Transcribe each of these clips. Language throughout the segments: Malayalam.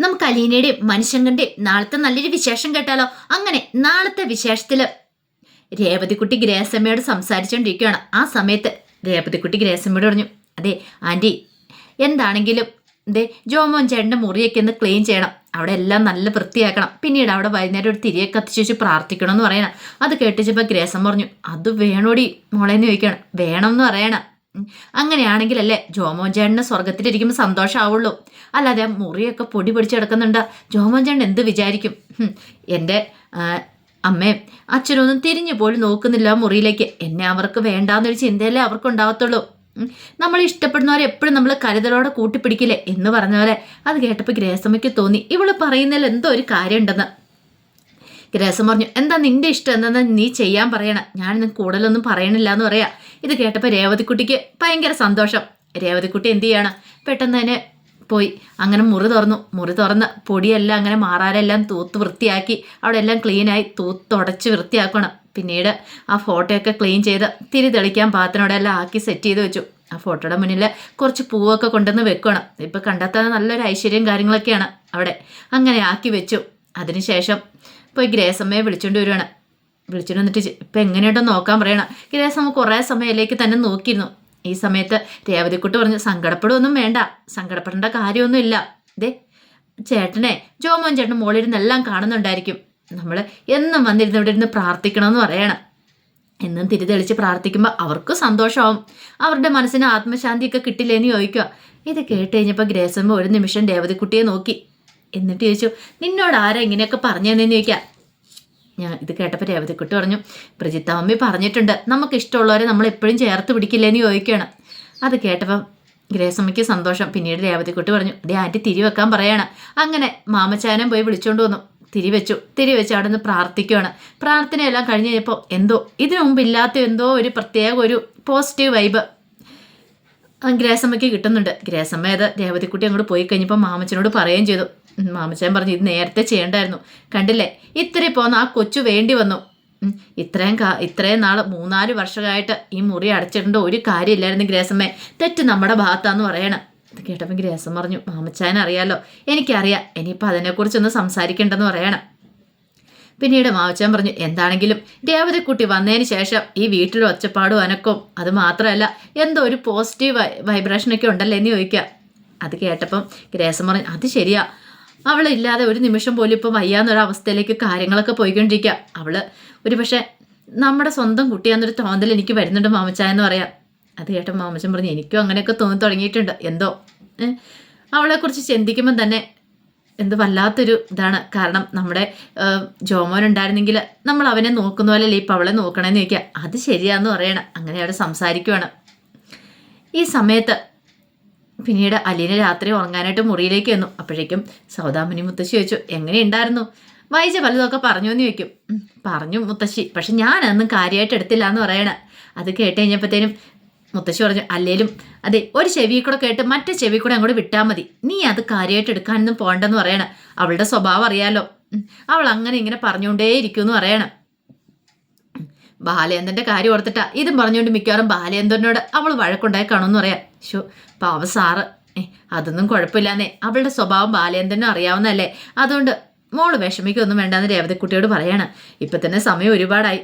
നമുക്ക് അലീനയുടെയും മനുഷ്യങ്കന്റെയും നാളത്തെ നല്ലൊരു വിശേഷം കേട്ടാലോ? അങ്ങനെ നാളത്തെ വിശേഷത്തിൽ രേവതിക്കുട്ടി ഗ്രേസമ്മയോട് സംസാരിച്ചുകൊണ്ടിരിക്കുകയാണ് ആ സമയത്ത് രേവതിക്കുട്ടി ഗ്രേസമ്മയോട് പറഞ്ഞു അതെ ആന്റി എന്താണെങ്കിലും ദേ ജോമോൻ ചേട്ടന്റെ മുറിയൊക്കെ ഒന്ന് ക്ലീൻ ചെയ്യണം. അവിടെ എല്ലാം നല്ല വൃത്തിയാക്കണം. പിന്നീട് അവിടെ വൈകുന്നേരം ഒരു തിരിയെ കത്തിച്ച് വെച്ച് പ്രാർത്ഥിക്കണം എന്ന് പറയണം. അത് കേട്ടിച്ചപ്പോൾ ഗ്രേസം പറഞ്ഞു അത് വേണോടി മോളേന്ന് ചോദിക്കണം. വേണം എന്ന് പറയണം. അങ്ങനെയാണെങ്കിലല്ലേ ജോമോൻ ചേട്ടന് സ്വർഗത്തിലിരിക്കുമ്പോൾ സന്തോഷമാവുള്ളൂ അല്ലാതെ മുറിയൊക്കെ പൊടി പിടിച്ച് കിടക്കുന്നുണ്ട്. ജോമോൻ എന്ത് വിചാരിക്കും? എന്റെ അമ്മേ അച്ഛനൊന്നും തിരിഞ്ഞു പോലും നോക്കുന്നില്ല മുറിയിലേക്ക്. എന്നെ അവർക്ക് വേണ്ടാന്നൊരു ചിന്തയല്ലേ അവർക്ക് ഉണ്ടാവത്തുള്ളൂ നമ്മൾ ഇഷ്ടപ്പെടുന്നവരെ എപ്പോഴും നമ്മൾ കരുതലോടെ കൂട്ടിപ്പിടിക്കില്ലേ എന്ന് പറഞ്ഞ പോലെ. അത് കേട്ടപ്പോൾ ഗ്രേസമ്മയ്ക്ക് തോന്നി. ഇവൾ പറയുന്നതിൽ എന്തോ ഒരു കാര്യമുണ്ടെന്ന്. ഗ്രേസം പറഞ്ഞു എന്താ നിന്റെ ഇഷ്ടം? എന്താ നീ ചെയ്യാൻ പറയണം? ഞാൻ കൂടുതലൊന്നും പറയണില്ല എന്ന് പറയാ. ഇത് കേട്ടപ്പോൾ രേവതിക്കുട്ടിക്ക് ഭയങ്കര സന്തോഷം. രേവതിക്കുട്ടി എന്ത് ചെയ്യാണ്? പെട്ടെന്ന് തന്നെ പോയി. അങ്ങനെ മുറി തുറന്നു. മുറി തുറന്ന് പൊടിയെല്ലാം അങ്ങനെ മാറാരെല്ലാം തൂത്ത് വൃത്തിയാക്കി. അവിടെ എല്ലാം ക്ലീനായി തൂത്തുടച്ച് വൃത്തിയാക്കണം. പിന്നീട് ആ ഫോട്ടോയൊക്കെ ക്ലീൻ ചെയ്ത് തിരി തെളിക്കാൻ പാത്രനോടെ എല്ലാം ആക്കി സെറ്റ് ചെയ്ത് വെച്ചു. ആ ഫോട്ടോയുടെ മുന്നിൽ കുറച്ച് പൂവൊക്കെ കൊണ്ടുവന്ന് വെക്കണം. ഇപ്പം കണ്ടെത്താൻ നല്ലൊരു ഐശ്വര്യം കാര്യങ്ങളൊക്കെയാണ് അവിടെ. അങ്ങനെ ആക്കി വെച്ചു. അതിനുശേഷം പോയി ഗ്രേസമ്മയെ വിളിച്ചുകൊണ്ട് വരുവാണ്. വിളിച്ചുകൊണ്ട് വന്നിട്ട് ഇപ്പം എങ്ങനെയുണ്ടോ നോക്കാൻ പറയണം. ഗ്രേസമ്മ കുറേ സമയത്തിലേക്ക് തന്നെ നോക്കിയിരുന്നു. ഈ സമയത്ത് രേവതിക്കുട്ടി പറഞ്ഞു സങ്കടപ്പെടുകയൊന്നും വേണ്ട. സങ്കടപ്പെടേണ്ട കാര്യമൊന്നുമില്ല. ദേ ചേട്ടനെ ജോമോൻ ചേട്ടൻ മോളിരുന്ന് എല്ലാം കാണുന്നുണ്ടായിരിക്കും. നമ്മൾ എന്നും വന്നിരുന്ന് ഇവിടെ ഇരുന്ന് പ്രാർത്ഥിക്കണമെന്ന് പറയണം. എന്നും തിരിതെളിച്ച് പ്രാർത്ഥിക്കുമ്പോൾ അവർക്ക് സന്തോഷമാവും. അവരുടെ മനസ്സിന് ആത്മശാന്തിയൊക്കെ കിട്ടില്ലേന്ന് ചോദിക്കുക. ഇത് കേട്ട് കഴിഞ്ഞപ്പോൾ ഗ്രേസമ്മ ഒരു നിമിഷം രേവതിക്കുട്ടിയെ നോക്കി. എന്നിട്ട് ചോദിച്ചു നിന്നോട് ആരാ ഇങ്ങനെയൊക്കെ പറഞ്ഞതെന്ന് ചോദിക്കാം? ഞാൻ ഇത് കേട്ടപ്പോൾ രേവതിക്കുട്ടി പറഞ്ഞു പ്രജിത്ത മമ്മി പറഞ്ഞിട്ടുണ്ട് നമുക്ക് ഇഷ്ടമുള്ളവരെ നമ്മൾ എപ്പോഴും ചേർത്ത് പിടിക്കില്ലേന്ന് ചോദിക്കുകയാണ്. അത് കേട്ടപ്പം ഗ്രേസമ്മയ്ക്ക് സന്തോഷം. പിന്നീട് രേവതിക്കുട്ടി പറഞ്ഞു ഡേ ആന്റി തിരി വെക്കാൻ പറയാണ്. അങ്ങനെ മാമച്ചാനം പോയി വിളിച്ചുകൊണ്ട് വന്നു. തിരി വെച്ചു. തിരി വെച്ച് അവിടെ നിന്ന് പ്രാർത്ഥിക്കുകയാണ് പ്രാർത്ഥനയെല്ലാം കഴിഞ്ഞ് കഴിഞ്ഞപ്പോൾ എന്തോ ഇതിനു മുമ്പ് ഇല്ലാത്ത എന്തോ ഒരു പ്രത്യേക ഒരു പോസിറ്റീവ് വൈബ് ഗ്രേസമ്മയ്ക്ക് കിട്ടുന്നുണ്ട്. ഗ്രേസമ്മ അത് രേവതിക്കുട്ടി അങ്ങോട്ട് പോയി കഴിഞ്ഞപ്പോൾ മാമച്ചനോട് പറയുകയും ചെയ്തു. മാമച്ചൻ പറഞ്ഞു ഇത് നേരത്തെ ചെയ്യണ്ടായിരുന്നു. കണ്ടില്ലേ? ഇത്രയും പോന്ന ആ കൊച്ചു വേണ്ടി വന്നു. ഇത്രയും കാ ഇത്രയും നാൾ മൂന്നാൽ വർഷമായിട്ട് ഈ മുറി അടച്ചിടേണ്ട ഒരു കാര്യമില്ലായിരുന്നു ഗ്രേസമ്മേ. തെറ്റ് നമ്മുടെ ഭാഗത്താന്ന് പറയണം. ഇത് കേട്ടപ്പോൾ ഗ്രേസം പറഞ്ഞു മാമച്ചാൻ അറിയാലോ എനിക്കറിയാം. ഇനിയിപ്പോൾ അതിനെക്കുറിച്ചൊന്ന് സംസാരിക്കേണ്ടെന്ന് പറയണം. പിന്നീട് മാവച്ചാൻ പറഞ്ഞു എന്താണെങ്കിലും രേവതിക്കുട്ടി വന്നതിന് ശേഷം ഈ വീട്ടിൽ ഒച്ചപ്പാടും അനക്കവും. അത് മാത്രമല്ല എന്തോ ഒരു പോസിറ്റീവ് വൈബ്രേഷനൊക്കെ ഉണ്ടല്ലോ എന്ന് ചോദിക്കുക അത് കേട്ടപ്പം ഗ്രേസം പറഞ്ഞു അത് ശരിയാ. അവളില്ലാതെ ഒരു നിമിഷം പോലും ഇപ്പം വയ്യാന്നൊരവസ്ഥയിലേക്ക് കാര്യങ്ങളൊക്കെ പോയിക്കൊണ്ടിരിക്കുക അവൾ ഒരു പക്ഷേ നമ്മുടെ സ്വന്തം കുട്ടിയാന്നൊരു തോന്നൽ എനിക്ക് വരുന്നുണ്ട് മാമച്ചായ എന്ന് പറയാം അത് കേട്ടോ മാമച്ചൻ പറഞ്ഞു എനിക്കും അങ്ങനെയൊക്കെ തോന്നി തുടങ്ങിയിട്ടുണ്ട്. എന്തോ അവളെക്കുറിച്ച് ചിന്തിക്കുമ്പോൾ തന്നെ എന്ത് വല്ലാത്തൊരു ഇതാണ്. കാരണം നമ്മുടെ ജോമോൻ ഉണ്ടായിരുന്നെങ്കിൽ നമ്മൾ അവനെ നോക്കുന്ന പോലെയല്ലേ ഇപ്പം അവളെ നോക്കണമെന്ന് ചോദിക്കുക അത് ശരിയാന്ന് പറയണം. അങ്ങനെ അവിടെ സംസാരിക്കുവാണ്. ഈ സമയത്ത് പിന്നീട് അലീന രാത്രി ഉറങ്ങാനായിട്ട് മുറിയിലേക്ക് വന്നു അപ്പോഴേക്കും സൗദാമിനി മുത്തശ്ശി ചോദിച്ചു എങ്ങനെയുണ്ടായിരുന്നു വായിച്ച പലതൊക്കെ പറഞ്ഞു എന്ന് ചോദിക്കും. "ഉം, പറഞ്ഞു മുത്തശ്ശി. പക്ഷെ ഞാൻ അന്നും കാര്യമായിട്ട് എടുത്തില്ല എന്ന് പറയണ. അത് കേട്ട് കഴിഞ്ഞപ്പോഴത്തേനും മുത്തശ്ശി പറഞ്ഞു അല്ലേലും അതെ ഒരു ചെവി കൂടെ കേട്ട് മറ്റേ ചെവി കൂടെ അങ്ങോട്ട് വിട്ടാൽ മതി. നീ അത് കാര്യമായിട്ട് എടുക്കാനൊന്നും പോകണ്ടെന്ന് പറയണം. അവളുടെ സ്വഭാവം അറിയാലോ. അവൾ അങ്ങനെ ഇങ്ങനെ പറഞ്ഞുകൊണ്ടേ എന്ന് പറയണം ബാലേന്ദ്രന്റെ കാര്യം ഓർത്തിട്ടാ. ഇതും പറഞ്ഞുകൊണ്ട് മിക്കവാറും ബാലേന്ദ്രനോട് അവൾ വഴക്കുണ്ടായി കാണുമെന്ന് പറയാം. ഷോ പാവ സാറ്. അതൊന്നും കുഴപ്പമില്ലാന്നേ. അവളുടെ സ്വഭാവം ബാലേന്ദ്രനും അറിയാവുന്നതല്ലേ. അതുകൊണ്ട് മോൾ വിഷമിക്കൊന്നും വേണ്ടെന്ന് രേവതിക്കുട്ടിയോട് പറയാണ്. ഇപ്പം തന്നെ സമയം ഒരുപാടായി.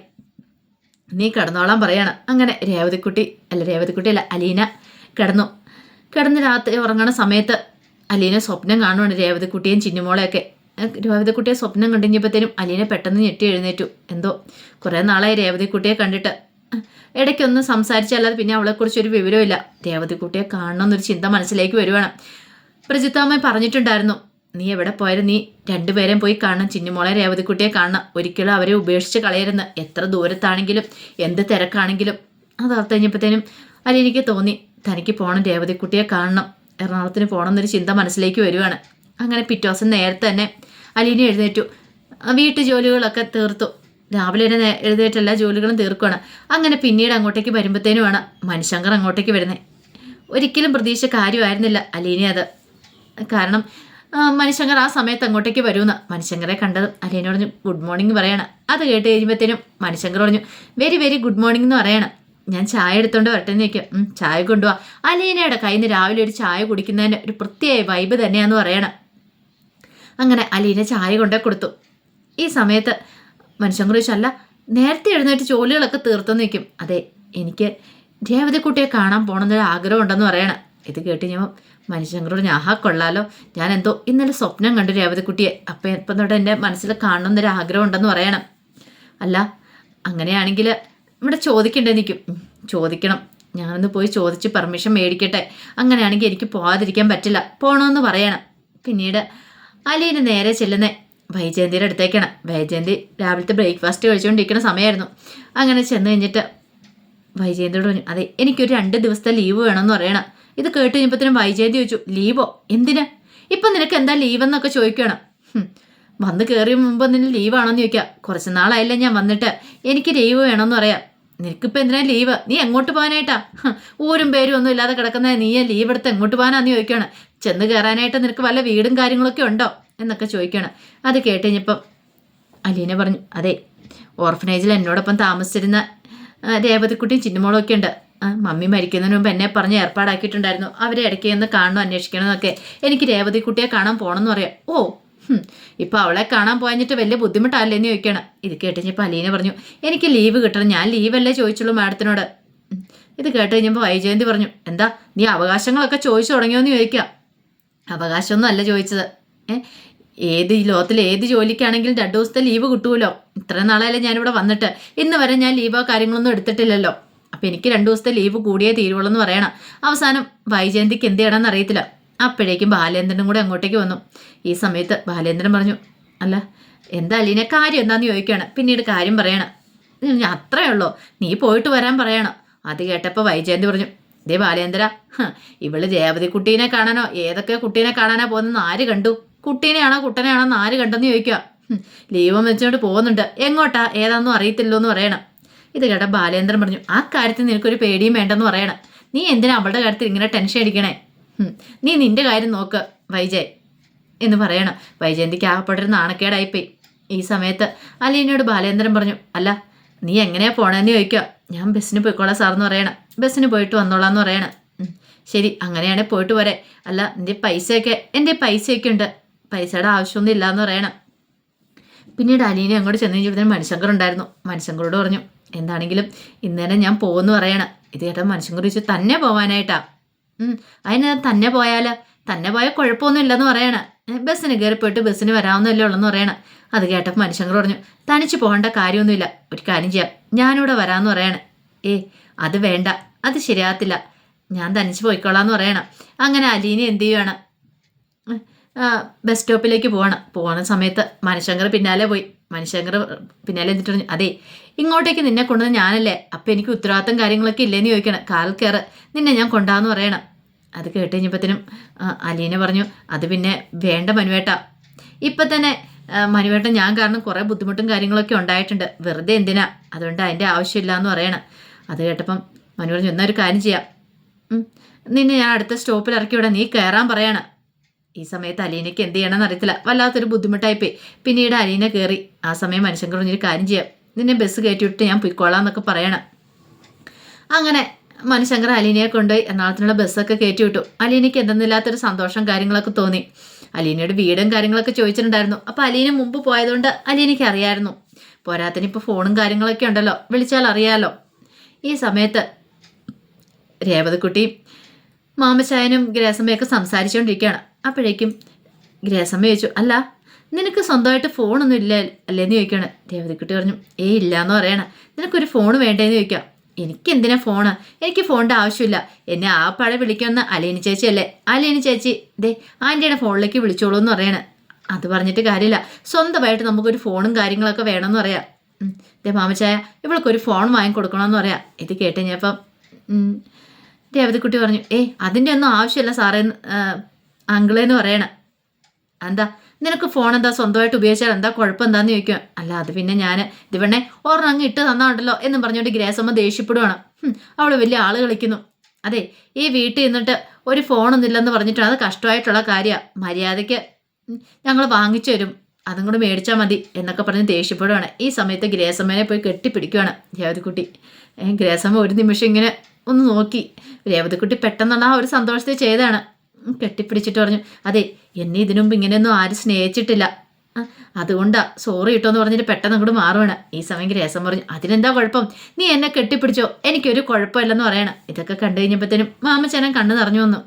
നീ കിടന്നോളാൻ പറയാണ്. അങ്ങനെ രേവതിക്കുട്ടി അല്ല രേവതിക്കുട്ടി അല്ല അലീന കിടന്നു. കിടന്ന് രാത്രി ഉറങ്ങണ സമയത്ത് അലീന സ്വപ്നം കാണുവാണ് രേവതിക്കുട്ടിയും ചിന്നുമോളെയൊക്കെ. രേവതിക്കുട്ടിയെ സ്വപ്നം കണ്ടിഞ്ഞപ്പോഴത്തേനും അലീന പെട്ടെന്ന് ഞെട്ടി എഴുന്നേറ്റു. എന്തോ കുറേ നാളായി രേവതിക്കുട്ടിയെ കണ്ടിട്ട്. ഇടയ്ക്കൊന്ന് സംസാരിച്ചല്ലാതെ പിന്നെ അവളെക്കുറിച്ച് ഒരു വിവരമില്ല രേവതിക്കുട്ടിയെ കാണണമെന്നൊരു ചിന്ത മനസ്സിലേക്ക് വരുവാണ്. പ്രജിത്താമ്മ പറഞ്ഞിട്ടുണ്ടായിരുന്നു നീ എവിടെ പോയാലും നീ രണ്ടുപേരെയും പോയി കാണണം. ചിന്നുമോളെ രേവതിക്കുട്ടിയെ കാണണം. ഒരിക്കലും അവരെ ഉപേക്ഷിച്ച് കളയരുന്ന് എത്ര ദൂരത്താണെങ്കിലും എന്ത് തിരക്കാണെങ്കിലും. അത് ഓർത്ത് കഴിഞ്ഞപ്പോഴത്തേനും എനിക്ക് തോന്നി തനിക്ക് പോകണം രേവതിക്കുട്ടിയെ കാണണം. എറണാകുളത്തിന് പോകണം എന്നൊരു ചിന്ത മനസ്സിലേക്ക് വരുവാണ്. അങ്ങനെ പിറ്റേ ദിവസം നേരത്തെ തന്നെ അലീന എഴുന്നേറ്റു. വീട്ടു ജോലികളൊക്കെ തീർത്തു. രാവിലെ തന്നെ എഴുന്നേറ്റ് എല്ലാ ജോലികളും തീർക്കുകയാണ് അങ്ങനെ പിന്നീട് അങ്ങോട്ടേക്ക് വരുമ്പോഴത്തേനുമാണ് മനുശങ്കർ അങ്ങോട്ടേക്ക് വരുന്നത് ഒരിക്കലും പ്രതീക്ഷ കാര്യമായിരുന്നില്ല അലീനെ അത്. കാരണം മനുഷ്യങ്കർ ആ സമയത്ത് അങ്ങോട്ടേക്ക് വരുമെന്ന് മനുഷ്യങ്കറെ കണ്ടത്. അലീന പറഞ്ഞു ഗുഡ് മോർണിംഗ് പറയണം. അത് കേട്ട് കഴിയുമ്പോഴത്തേനും മനുഷ്യങ്കർ പറഞ്ഞു വെരി വെരി ഗുഡ് മോർണിംഗ് എന്ന് പറയണം. ഞാൻ ചായ എടുത്തോണ്ട് വരട്ടെ എന്ന് ചോദിക്കും. "ഉം, ചായ കൊണ്ടുപോവാ അലീനയുടെ കയ്യിൽ നിന്ന് രാവിലെ ഒരു ചായ കുടിക്കുന്നതിന് ഒരു പ്രത്യേക വൈബ് തന്നെയാന്ന് പറയണം. അങ്ങനെ അലീന ചായ കൊണ്ടേ കൊടുത്തു. ഈ സമയത്ത് മനുഷ്യൻ ചോദിച്ചു അല്ല നേരത്തെ എഴുന്നേറ്റ് ജോലികളൊക്കെ തീർത്തെന്ന് നിൽക്കും അതെ എനിക്ക് രേവതിക്കുട്ടിയെ കാണാൻ പോകണമെന്നൊരു ആഗ്രഹം ഉണ്ടെന്ന് പറയണം. ഇത് കേട്ട് ഞാൻ മനുഷ്യങ്ങളോട് ഞാൻ ആഹാ കൊള്ളാലോ. ഞാൻ എന്തോ ഇന്നലെ സ്വപ്നം കണ്ടു രേവതിക്കുട്ടിയെ അപ്പം ഇപ്പം തൊട്ട് എന്റെ മനസ്സിൽ കാണണമെന്നൊരു ആഗ്രഹം ഉണ്ടെന്ന് പറയണം. അല്ല അങ്ങനെയാണെങ്കിൽ ഇവിടെ ചോദിക്കണ്ടേ നിൽക്കും ചോദിക്കണം. ഞാനൊന്ന് പോയി ചോദിച്ച് പെർമിഷൻ മേടിക്കട്ടെ. അങ്ങനെയാണെങ്കിൽ എനിക്ക് പോകാതിരിക്കാൻ പറ്റില്ല. പോകണമെന്ന് പറയണം. പിന്നീട് അലീന് നേരെ ചെല്ലുന്നേ. വൈജയന്തിയുടെ അടുത്തേക്കാണ്. വൈജയന്തി രാവിലത്തെ ബ്രേക്ക്ഫാസ്റ്റ് കഴിച്ചുകൊണ്ടിരിക്കുന്ന സമയമായിരുന്നു. അങ്ങനെ ചെന്ന് കഴിഞ്ഞിട്ട് വൈജയന്തിയോട് പറഞ്ഞു അതെ എനിക്കൊരു രണ്ട് ദിവസത്തെ ലീവ് വേണമെന്ന് പറയണം. ഇത് കേട്ട് കഴിഞ്ഞപ്പോഴത്തേനും വൈജയന്തി ചോദിച്ചു ലീവോ? എന്തിന്? ഇപ്പം നിനക്ക് എന്താ ലീവെന്നൊക്കെ ചോദിക്കുകയാണ്. വന്ന് കയറിയ മുമ്പ് നിന്നെ ലീവാണോന്ന് ചോദിക്കുക കുറച്ച് നാളായില്ല ഞാൻ വന്നിട്ട്. എനിക്ക് ലീവ് വേണമെന്ന് പറയാം. നിനക്കിപ്പോൾ എന്തിനാ ലീവ്? നീ എങ്ങോട്ട് പോകാനായിട്ടാ? ഊരും പേരും ഒന്നും ഇല്ലാതെ കിടക്കുന്ന നീ ലീവ് എടുത്ത് എങ്ങോട്ട് പോകാനാന്ന് ചോദിക്കുകയാണ്. ചെന്ന് കയറാനായിട്ട് നിനക്ക് വല്ല വീടും കാര്യങ്ങളൊക്കെ ഉണ്ടോ? എന്നൊക്കെ ചോദിക്കണം. അത് കേട്ട് കഴിഞ്ഞപ്പം അലീന പറഞ്ഞു അതെ ഓർഫനേജിൽ എന്നോടൊപ്പം താമസിച്ചിരുന്ന രേവതിക്കുട്ടിയും ചിന്നുമോളും ഒക്കെ ഉണ്ട്. മമ്മി മരിക്കുന്നതിന് മുമ്പ് എന്നെ പറഞ്ഞ് ഏർപ്പാടാക്കിയിട്ടുണ്ടായിരുന്നു. അവരെ ഇടയ്ക്ക് ഒന്ന് കാണണം അന്വേഷിക്കണം എന്നൊക്കെ എനിക്ക് രേവതിക്കുട്ടിയെ കാണാൻ പോകണമെന്ന് പറയാം. ഓ ഇപ്പം അവളെ കാണാൻ പോയഞ്ഞിട്ട് വലിയ ബുദ്ധിമുട്ടല്ലേന്ന് ചോദിക്കണം. ഇത് കേട്ടുകഴിഞ്ഞപ്പോൾ അലീന പറഞ്ഞു എനിക്ക് ലീവ് കിട്ടണം. ഞാൻ ലീവല്ലേ ചോദിച്ചുള്ളൂ മാഡത്തിനോട്. ഇത് കേട്ട് കഴിഞ്ഞപ്പോൾ വൈജയന്തി പറഞ്ഞു എന്താ നീ അവകാശങ്ങളൊക്കെ ചോദിച്ചു തുടങ്ങിയോ എന്ന് ചോദിക്കാം. അവകാശമൊന്നും അല്ല ചോദിച്ചത് ഏത് ഈ ലോകത്തിൽ ഏത് ജോലിക്കാണെങ്കിലും രണ്ട് ദിവസത്തെ ലീവ് കിട്ടുമല്ലോ ഇത്ര നാളായാലും ഞാനിവിടെ വന്നിട്ട്. ഇന്ന് വരെ ഞാൻ ലീവോ കാര്യങ്ങളൊന്നും എടുത്തിട്ടില്ലല്ലോ. അപ്പം എനിക്ക് രണ്ട് ദിവസത്തെ ലീവ് കൂടിയേ തീരുവുള്ളൂ എന്ന് പറയണം. അവസാനം വൈജയന്തിക്ക് എന്ത് ചെയ്യണമെന്ന് അറിയത്തില്ല. അപ്പോഴേക്കും ബാലേന്ദ്രനും കൂടെ അങ്ങോട്ടേക്ക് വന്നു. ഈ സമയത്ത് ബാലേന്ദ്രൻ പറഞ്ഞു അല്ല എന്താ അലീനെ കാര്യം എന്താന്ന് ചോദിക്കുകയാണ് പിന്നീട് കാര്യം പറയണം. അത്രേ ഉള്ളൂ. നീ പോയിട്ട് വരാൻ പറയണം. അത് കേട്ടപ്പോൾ വൈജയന്തി പറഞ്ഞു ദേ ബാലേന്ദ്ര ഇവൾ രേവതി കുട്ടീനെ കാണാനോ ഏതൊക്കെ കുട്ടീനെ കാണാനോ പോകുന്നെന്ന് ആര് കണ്ടു? കുട്ടീനെയാണോ കുട്ടനെയാണോ നാല് കണ്ടെന്ന് ചോദിക്കുക. ലീവം വെച്ചോണ്ട് പോകുന്നുണ്ട്. എങ്ങോട്ടാ? ഏതാണെന്നും അറിയത്തില്ലോ എന്ന് പറയണം. ഇത് കേട്ട ബാലേന്ദ്രൻ പറഞ്ഞു ആ കാര്യത്തിൽ നിനക്കൊരു പേടിയും വേണ്ടെന്ന് പറയണം. നീ എന്തിനാ അവളുടെ കാര്യത്തിൽ ഇങ്ങനെ ടെൻഷൻ അടിക്കണേ? നീ നിന്റെ കാര്യം നോക്ക് വൈജയ്. എന്ന് പറയണം. വൈജയന്തിക്ക് ആകപ്പെട്ടൊരു നാണക്കേടായിപ്പോയി. ഈ സമയത്ത് അലീനയോട് ബാലേന്ദ്രൻ പറഞ്ഞു അല്ല നീ എങ്ങനെയാ പോണേന്ന് ചോദിക്കുക. ഞാൻ ബസ്സിന് പോയിക്കോളാം സാറെന്ന് പറയണം. ബസ്സിന് പോയിട്ട് വന്നോളാം എന്ന് പറയണം ശരി അങ്ങനെയാണെ പോയിട്ട് വരെ. അല്ല എന്റെ പൈസയൊക്കെ എന്റെ പൈസയൊക്കെ ഉണ്ട്. പൈസയുടെ ആവശ്യമൊന്നും ഇല്ല എന്ന് പറയണം. പിന്നീട് അലീനെ അങ്ങോട്ട് ചെന്ന് കഴിഞ്ഞപ്പോൾ മനുശങ്കർ ഉണ്ടായിരുന്നു. മനുശങ്കറോട് പറഞ്ഞു എന്താണെങ്കിലും ഇന്നേരം ഞാൻ പോകുമെന്ന് പറയണം. ഇത് കേട്ടാൽ മനുശങ്കർ ചോദിച്ചു തന്നെ പോവാനായിട്ടാ? അതിന് തന്നെ പോയാൽ തന്നെ പോയാൽ കുഴപ്പമൊന്നും ഇല്ലെന്ന് പറയണ. ബസ്സിന് കയറി പോയിട്ട് ബസ്സിന് വരാവുന്നല്ലേ ഉള്ളെന്ന് പറയണം. അത് കേട്ടപ്പോൾ മനുഷ്യങ്കർ പറഞ്ഞു തനിച്ച് പോകേണ്ട കാര്യമൊന്നുമില്ല. ഒരു കാര്യം ചെയ്യാം. ഞാനിവിടെ വരാമെന്ന് പറയണം. ഏ അത് വേണ്ട. അത് ശരിയാകത്തില്ല. ഞാൻ തനിച്ച് പോയിക്കോളാന്ന് പറയണം. അങ്ങനെ അലീനെ എന്ത് ചെയ്യുവാണ്? ആ, ബസ് സ്റ്റോപ്പിലേക്ക് പോവാണ്. പോകുന്ന സമയത്ത് മനുശങ്കർ പിന്നാലെ പോയി. മനുശങ്കർ പിന്നാലെ എന്നിട്ട് പറഞ്ഞു അതെ ഇങ്ങോട്ടേക്ക് നിന്നെ കൊണ്ടുവന്ന് ഞാനല്ലേ? അപ്പം എനിക്ക് ഉത്തരവാദിത്തം കാര്യങ്ങളൊക്കെ ഇല്ലേന്ന് ചോദിക്കണം. കാൽ കയറ്. നിന്നെ ഞാൻ കൊണ്ടാന്ന് പറയണം. അത് കേട്ട് കഴിഞ്ഞപ്പോഴത്തേനും അലീന പറഞ്ഞു അത് പിന്നെ വേണ്ട മനുവേട്ട. ഇപ്പം തന്നെ മനുവേട്ട ഞാൻ കാരണം കുറേ ബുദ്ധിമുട്ടും കാര്യങ്ങളൊക്കെ ഉണ്ടായിട്ടുണ്ട്. വെറുതെ എന്തിനാ? അതുകൊണ്ട് അതിന്റെ ആവശ്യമില്ല എന്ന് പറയണം. അത് കേട്ടപ്പം മനു പറഞ്ഞു എന്നാ ഒരു കാര്യം ചെയ്യാം. നിന്നെ ഞാൻ അടുത്ത സ്റ്റോപ്പിൽ ഇറക്കി വിടാം. നീ കയറാൻ പറയണം. ഈ സമയത്ത് അലീനയ്ക്ക് എന്ത് ചെയ്യണമെന്ന് അറിയത്തില്ല. വല്ലാത്തൊരു ബുദ്ധിമുട്ടായിപ്പോയി. പിന്നീട് അലീന കയറി ആ സമയം മനുഷ്യൻ കുറഞ്ഞൊരു കാര്യം ചെയ്യാം. നിന്നെ ബസ് കയറ്റി വിട്ട് ഞാൻ പൊയ്ക്കോളാം എന്നൊക്കെ പറയണം. അങ്ങനെ മനുശങ്കർ അലീനയെ കൊണ്ടുപോയി. എറണാകുളത്തിനുള്ള ബസ്സൊക്കെ കയറ്റി വിട്ടു. അലീനയ്ക്ക് എന്തെന്നില്ലാത്തൊരു സന്തോഷം കാര്യങ്ങളൊക്കെ തോന്നി. അലീനയുടെ വീടും കാര്യങ്ങളൊക്കെ ചോദിച്ചിട്ടുണ്ടായിരുന്നു. അപ്പോൾ അലീന മുമ്പ് പോയതുകൊണ്ട് അലീനയ്ക്ക് അറിയായിരുന്നു. പോരാത്തിന് ഇപ്പോൾ ഫോണും കാര്യങ്ങളൊക്കെ ഉണ്ടല്ലോ. വിളിച്ചാൽ അറിയാലോ. ഈ സമയത്ത് രേവതിക്കുട്ടിയും മാമച്ചായനും ഗ്രേസമ്മയൊക്കെ സംസാരിച്ചുകൊണ്ടിരിക്കുകയാണ്. അപ്പോഴേക്കും ഗ്രേസമ്മ ചോദിച്ചു അല്ല നിനക്ക് സ്വന്തമായിട്ട് ഫോണൊന്നും ഇല്ല അല്ലേന്ന് ചോദിക്കുകയാണ്. രേവതിക്കുട്ടി പറഞ്ഞു. ഏയ് ഇല്ല എന്ന് പറയണ. നിനക്കൊരു ഫോൺ വേണ്ടേന്ന് ചോദിക്കാം. എനിക്ക് എന്തിനാ ഫോണ്? എനിക്ക് ഫോണിന്റെ ആവശ്യമില്ല. എന്നെ ആ പഴ വിളിക്കുന്ന അലേനി ചേച്ചി അല്ലേ അലീനി ചേച്ചി ദേ ആന്റിയുടെ ഫോണിലേക്ക് വിളിച്ചോളൂ എന്ന് പറയണേ. അത് പറഞ്ഞിട്ട് കാര്യമില്ല. സ്വന്തമായിട്ട് നമുക്കൊരു ഫോണും കാര്യങ്ങളൊക്കെ വേണമെന്ന് പറയാം. ദേ മാമച്ചായ ഇവൾക്കൊരു ഫോൺ വാങ്ങിക്കൊടുക്കണമെന്ന് പറയാം. ഇത് കേട്ട് കഴിഞ്ഞപ്പം ഉം, രേവതിക്കുട്ടി പറഞ്ഞു ഏയ് അതിന്റെ ഒന്നും ആവശ്യമില്ല സാറേ അങ്കിളേന്ന് പറയണ. എന്താ? നിനക്ക് ഫോൺ എന്താ സ്വന്തമായിട്ട് ഉപയോഗിച്ചാൽ എന്താ കുഴപ്പം എന്താന്ന് ചോദിക്കും അല്ല അത് പിന്നെ ഞാൻ ദിവണ്ണെ ഒരെണ്ണം അങ്ങ് ഇട്ട് തന്നാണ്ടല്ലോ എന്നും പറഞ്ഞുകൊണ്ട് ഗ്രേസമ്മ ദേഷ്യപ്പെടുവാണ്. ഹും, അവൾ വലിയ ആൾ കളിക്കുന്നു. അതെ ഈ വീട്ടിൽ നിന്നിട്ട് ഒരു ഫോണൊന്നും ഇല്ലെന്ന് പറഞ്ഞിട്ടാണ് അത് കഷ്ടമായിട്ടുള്ള കാര്യമാണ് മര്യാദയ്ക്ക് ഞങ്ങൾ വാങ്ങിച്ചു തരും. അതും കൂടെ മേടിച്ചാൽ മതി എന്നൊക്കെ പറഞ്ഞ് ദേഷ്യപ്പെടുവാണ്. ഈ സമയത്ത് ഗ്രേസമ്മേനെ പോയി കെട്ടിപ്പിടിക്കുവാണ് രേവതിക്കുട്ടി. ഗ്രേസമ്മ ഒരു നിമിഷം ഇങ്ങനെ ഒന്ന് നോക്കി. രേവതിക്കുട്ടി പെട്ടെന്നുള്ള ആ ഒരു സന്തോഷത്തിൽ ചെയ്താണ് കെട്ടിപ്പിടിച്ചിട്ട് പറഞ്ഞു അതെ എന്നെ ഇതിനു മുമ്പ് ഇങ്ങനെയൊന്നും ആരും സ്നേഹിച്ചിട്ടില്ല. അതുകൊണ്ടാ സോറി കിട്ടോ എന്ന് പറഞ്ഞിട്ട് പെട്ടെന്ന് അങ്ങോട്ട് മാറുവാണ്. ഈ സമയം രസം പറഞ്ഞു അതിനെന്താ കുഴപ്പം? നീ എന്നെ കെട്ടിപ്പിടിച്ചോ? എനിക്കൊരു കുഴപ്പമില്ലെന്ന് പറയണം. ഇതൊക്കെ കണ്ടു കഴിഞ്ഞപ്പോഴത്തേനും മാമച്ചേനൻ കണ്ണു നിറഞ്ഞു വന്നു.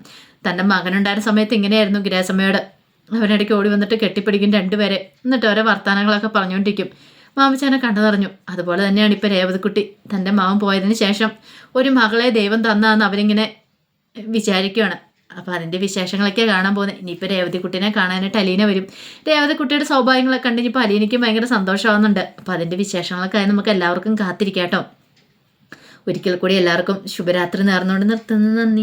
തന്റെ മകനുണ്ടായിരുന്ന സമയത്ത് ഇങ്ങനെയായിരുന്നു ഗിരാസമ്മയോട്. അവനിടയ്ക്ക് ഓടി വന്നിട്ട് കെട്ടിപ്പിടിക്കും രണ്ടുപേരെ. എന്നിട്ട് ഓരോ വർത്തമാനങ്ങളൊക്കെ പറഞ്ഞുകൊണ്ടിരിക്കും. മാമച്ചനെ കണ്ടു നിറഞ്ഞു. അതുപോലെ തന്നെയാണ് ഇപ്പം രേവതിക്കുട്ടി. തന്റെ മാവൻ പോയതിന് ശേഷം ഒരു മകളെ ദൈവം തന്നാന്ന് അവരിങ്ങനെ വിചാരിക്കുകയാണ് അപ്പോൾ അതിന്റെ വിശേഷങ്ങളൊക്കെ കാണാൻ പോകുന്നത് ഇനിയിപ്പോൾ രേവതിക്കുട്ടീനെ കാണാനായിട്ട് അലീന വരും. രേവതിക്കുട്ടിയുടെ സൗഭാഗ്യങ്ങളൊക്കെ കണ്ട് ഇനിയിപ്പോൾ അലീനയ്ക്കും ഭയങ്കര സന്തോഷമാവുന്നുണ്ട്. അപ്പോൾ അതിന്റെ വിശേഷങ്ങളൊക്കെ ആയി നമുക്ക് എല്ലാവർക്കും കാത്തിരിക്കാം കേട്ടോ ഒരിക്കൽ കൂടി എല്ലാവർക്കും ശുഭരാത്രി നേർന്നുകൊണ്ട് നിർത്തുന്നു. നന്ദി.